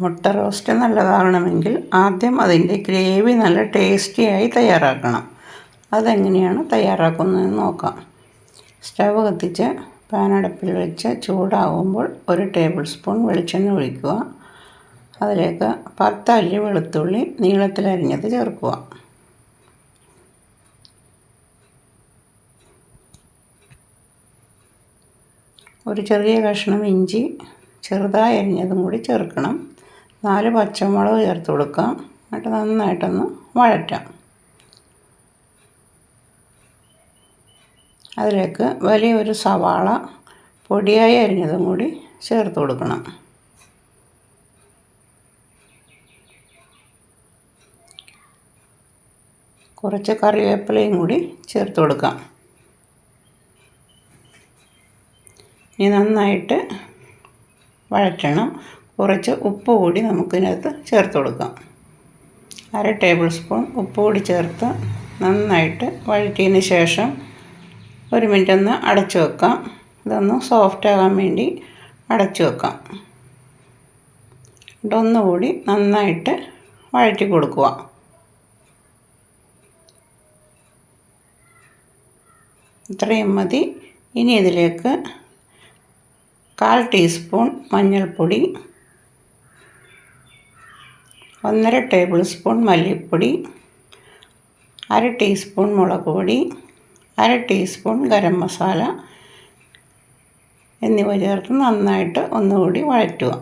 മുട്ട റോസ്റ്റ് നല്ലതാകണമെങ്കിൽ ആദ്യം അതിന്റെ ഗ്രേവി നല്ല ടേസ്റ്റിയായി തയ്യാറാക്കണം. അതെങ്ങനെയാണ് തയ്യാറാക്കുന്നതെന്ന് നോക്കാം. സ്റ്റവ് കത്തിച്ച് പാനടപ്പിൽ വെച്ച് ചൂടാകുമ്പോൾ ഒരു ടേബിൾ സ്പൂൺ വെളിച്ചെണ്ണ ഒഴിക്കുക. അതിലേക്ക് പത്ത് അല്ലി വെളുത്തുള്ളി നീളത്തിലരിഞ്ഞത് ചേർക്കുക. ഒരു ചെറിയ കഷ്ണം ഇഞ്ചി ചെറുതായി അരിഞ്ഞതും കൂടി ചേർക്കണം. നാല് പച്ചമുളക് ചേർത്ത് കൊടുക്കാം. എന്നിട്ട് നന്നായിട്ടൊന്ന് വഴറ്റാം. അതിലേക്ക് വലിയൊരു സവാള പൊടിയായി അരിഞ്ഞതും കൂടി ചേർത്ത് കൊടുക്കണം. കുറച്ച് കറിവേപ്പിലയും കൂടി ചേർത്ത് കൊടുക്കാം. ഇനി നന്നായിട്ട് വഴറ്റണം. കുറച്ച് ഉപ്പ് കൂടി നമുക്കിതിനകത്ത് ചേർത്ത് കൊടുക്കാം. അര ടേബിൾ സ്പൂൺ ഉപ്പ് കൂടി ചേർത്ത് നന്നായിട്ട് വഴറ്റിയതിന് ശേഷം ഒരു മിനിറ്റ് ഒന്ന് അടച്ചു വെക്കാം. ഇതൊന്ന് സോഫ്റ്റ് ആകാൻ വേണ്ടി അടച്ചു വെക്കാം. ഇതൊന്നുകൂടി നന്നായിട്ട് വഴറ്റി കൊടുക്കുക. ഇത്രയും മതി. ഇനി ഇതിലേക്ക് കാൽ ടീസ്പൂൺ മഞ്ഞൾപ്പൊടി ഒന്നര ടേബിൾ സ്പൂൺ മല്ലിപ്പൊടി അര ടീസ്പൂൺ മുളക് പൊടി അര ടീസ്പൂൺ ഗരം മസാല എന്നിവ ചേർത്ത് നന്നായിട്ട് ഒന്നുകൂടി വഴറ്റുക.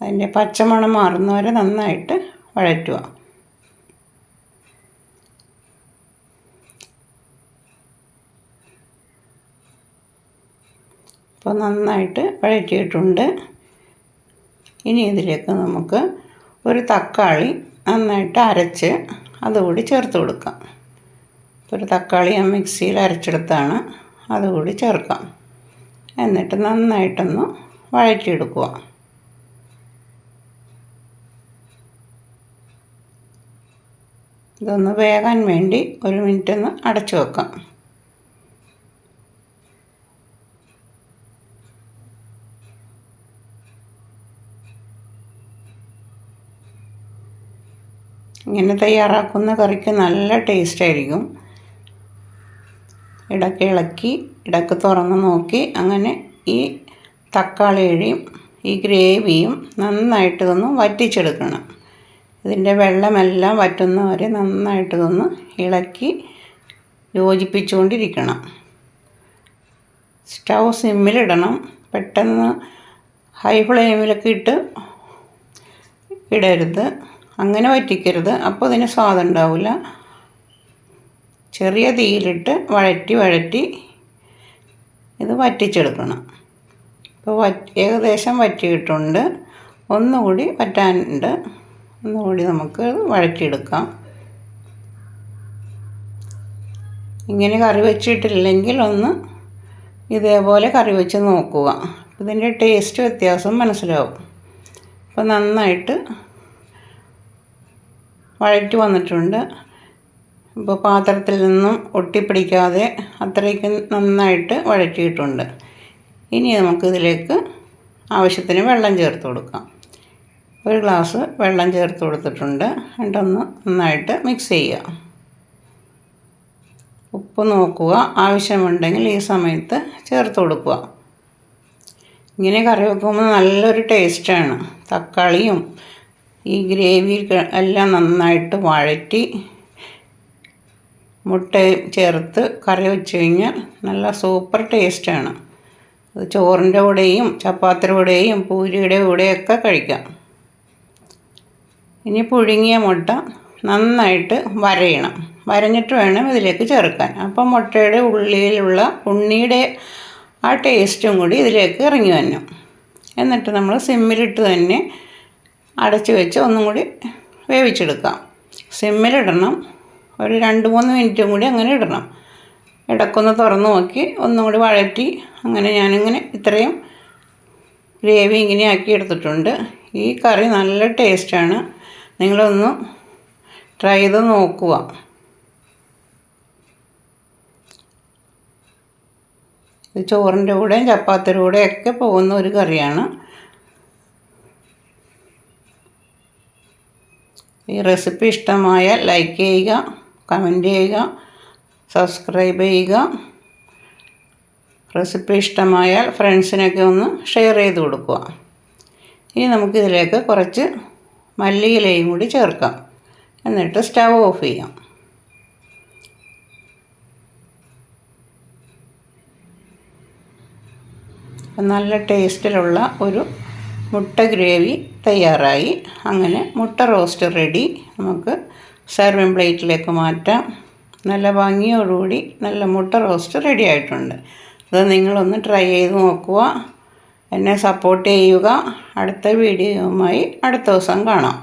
അതിന്റെ പച്ചമണം മാറുന്നവരെ നന്നായിട്ട് വഴറ്റുക. അപ്പോൾ നന്നായിട്ട് വഴറ്റിയിട്ടുണ്ട്. ഇനി ഇതിലേക്ക് നമുക്ക് ഒരു തക്കാളി നന്നായിട്ട് അരച്ച് അതുകൂടി ചേർത്ത് കൊടുക്കാം. ഒരു തക്കാളി ഞാൻ മിക്സിയിൽ അരച്ചെടുത്താണ് അതുകൂടി ചേർക്കാം. എന്നിട്ട് നന്നായിട്ടൊന്ന് വഴറ്റിയെടുക്കുക. ഇതൊന്ന് വേകാൻ വേണ്ടി ഒരു മിനിറ്റ് ഒന്ന് അടച്ചു വെക്കാം. ഇങ്ങനെ തയ്യാറാക്കുന്ന കറിക്ക് നല്ല ടേസ്റ്റ് ആയിരിക്കും. ഇടയ്ക്ക് ഇളക്കി ഇടയ്ക്ക് തുറന്ന് നോക്കി അങ്ങനെ ഈ തക്കാളിയുടെയും ഈ ഗ്രേവിയും നന്നായിട്ട് ഇതൊന്ന് വറ്റിച്ചെടുക്കണം. ഇതിന്റെ വെള്ളമെല്ലാം വറ്റുന്നവരെ നന്നായിട്ട് ഇതൊന്ന് ഇളക്കി യോജിപ്പിച്ചുകൊണ്ടിരിക്കണം. സ്റ്റൗ സിമ്മിലിടണം. പെട്ടെന്ന് ഹൈ ഫ്ലെയിമിലൊക്കെ ഇട്ട് ഇടരുത്. അങ്ങനെ വറ്റിക്കരുത്. അപ്പോൾ അതിന് സ്വാദം ഉണ്ടാവില്ല ചെറിയ തീയിലിട്ട് വഴറ്റി വഴറ്റി ഇത് വറ്റിച്ചെടുക്കണം. ഇപ്പോൾ ഏകദേശം വറ്റിയിട്ടുണ്ട്. ഒന്നുകൂടി വറ്റാനുണ്ട്. ഒന്നുകൂടി നമുക്ക് വഴറ്റിയെടുക്കാം. ഇങ്ങനെ കറി വെച്ചിട്ടില്ലെങ്കിൽ ഒന്ന് ഇതേപോലെ കറി വെച്ച് നോക്കുക. ഇതിന്റെ ടേസ്റ്റ് വ്യത്യാസം മനസ്സിലാവും. അപ്പോൾ നന്നായിട്ട് വഴറ്റി വന്നിട്ടുണ്ട്. ഇപ്പോൾ പാത്രത്തിൽ നിന്നും ഒട്ടിപ്പിടിക്കാതെ അത്രയ്ക്ക് നന്നായിട്ട് വഴറ്റിയിട്ടുണ്ട്. ഇനി നമുക്ക് ഇതിലേക്ക് ആവശ്യത്തിന് വെള്ളം ചേർത്ത് കൊടുക്കാം. ഒരു ഗ്ലാസ് വെള്ളം ചേർത്ത് കൊടുത്തിട്ടുണ്ട്. എന്നിട്ടൊന്ന് നന്നായിട്ട് മിക്സ് ചെയ്യുക. ഉപ്പ് നോക്കുക. ആവശ്യമുണ്ടെങ്കിൽ ഈ സമയത്ത് ചേർത്ത് കൊടുക്കുക. ഇങ്ങനെ കറി വെക്കുമ്പോൾ നല്ലൊരു ടേസ്റ്റാണ്. തക്കാളിയും ഈ ഗ്രേവി എല്ലാം നന്നായിട്ട് വഴറ്റി മുട്ട ചേർത്ത് കറി വെച്ച് കഴിഞ്ഞാൽ നല്ല സൂപ്പർ ടേസ്റ്റാണ്. അത് ചോറിന്റെ കൂടെയും ചപ്പാത്തിയുടെ കൂടെയും പൂരിയുടെ കൂടെയൊക്കെ കഴിക്കാം. ഇനി പുഴുങ്ങിയ മുട്ട നന്നായിട്ട് വരയണം. വരഞ്ഞിട്ട് വേണം ഇതിലേക്ക് ചേർക്കാൻ. അപ്പോൾ മുട്ടയുടെ ഉള്ളിലുള്ള ഉണ്ണിയുടെ ആ ടേസ്റ്റും കൂടി ഇതിലേക്ക് ഇറങ്ങി വന്നു. എന്നിട്ട് നമ്മൾ സിമ്മിലിട്ട് തന്നെ അടച്ച് വെച്ച് ഒന്നും കൂടി വേവിച്ചെടുക്കാം. സിമ്മിലിടണം. ഒരു രണ്ട് മൂന്ന് മിനിറ്റും കൂടി അങ്ങനെ ഇടണം. ഇടക്കൊന്ന് തുറന്ന് നോക്കി ഒന്നും കൂടി വഴറ്റി അങ്ങനെ ഞാനിങ്ങനെ ഇത്രയും ഗ്രേവി ഇങ്ങനെ ആക്കി എടുത്തിട്ടുണ്ട്. ഈ കറി നല്ല ടേസ്റ്റാണ്. നിങ്ങളൊന്ന് ട്രൈ ചെയ്ത് നോക്കുക. ചോറിന്റെ കൂടെയും ചപ്പാത്തിയുടെ കൂടെയൊക്കെ പോകുന്ന ഒരു കറിയാണ്. ഈ റെസിപ്പി ഇഷ്ടമായാൽ ലൈക്ക് ചെയ്യുക കമന്റ് ചെയ്യുക സബ്സ്ക്രൈബ് ചെയ്യുക. റെസിപ്പി ഇഷ്ടമായാൽ ഫ്രണ്ട്സിനൊക്കെ ഒന്ന് ഷെയർ ചെയ്ത് കൊടുക്കുക. ഇനി നമുക്കിതിലേക്ക് കുറച്ച് മല്ലിയിലയും കൂടി ചേർക്കാം. എന്നിട്ട് സ്റ്റവ് ഓഫ് ചെയ്യാം. നല്ല ടേസ്റ്റിലുള്ള ഒരു മുട്ട ഗ്രേവി തയ്യാറായി. അങ്ങനെ മുട്ട റോസ്റ്റ് റെഡി. നമുക്ക് സർവിങ് പ്ലേറ്റിലേക്ക് മാറ്റാം. നല്ല ഭംഗിയോടുകൂടി നല്ല മുട്ട റോസ്റ്റ് റെഡി ആയിട്ടുണ്ട്. അത് നിങ്ങളൊന്ന് ട്രൈ ചെയ്ത് നോക്കുക. എന്നെ സപ്പോർട്ട് ചെയ്യുക. അടുത്ത വീഡിയോയുമായി അടുത്ത ദിവസം കാണാം.